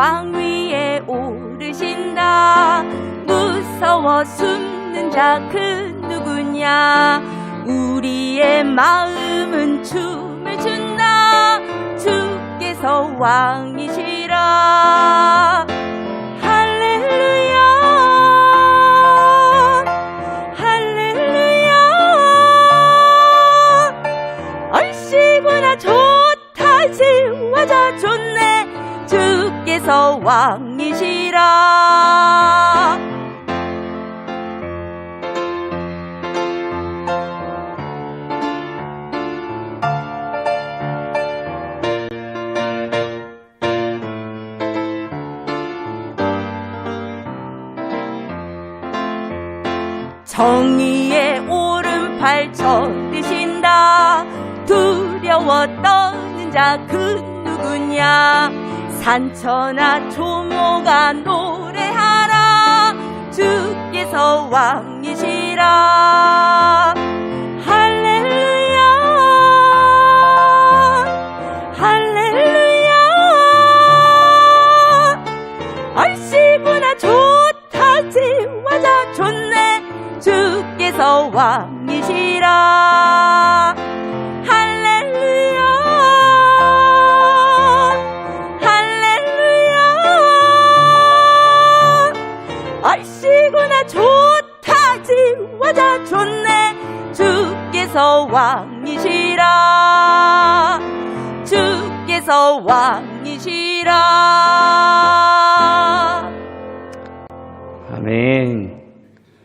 왕 위에 오르신다. 무서워 숨는 자 그 누구냐? 우리의 마음은 춤을 춘다. 주께서 왕이시라. 할렐루야. 할렐루야. 얼씨구나 좋다. 지화자 좋네 주께서 왕이시라. 정의의 오른팔 쳐드신다. 두려워 떠는 자 그 누구냐 산천아 조모가 노래하라. 주께서 왕이시라. 할렐루야. 할렐루야. 얼씨구나 좋다 지화자 좋네. 주께서 왕이시라 얼씨구나 좋다 지화자 좋네. 주께서 왕이시라. 주께서 왕이시라. 아멘.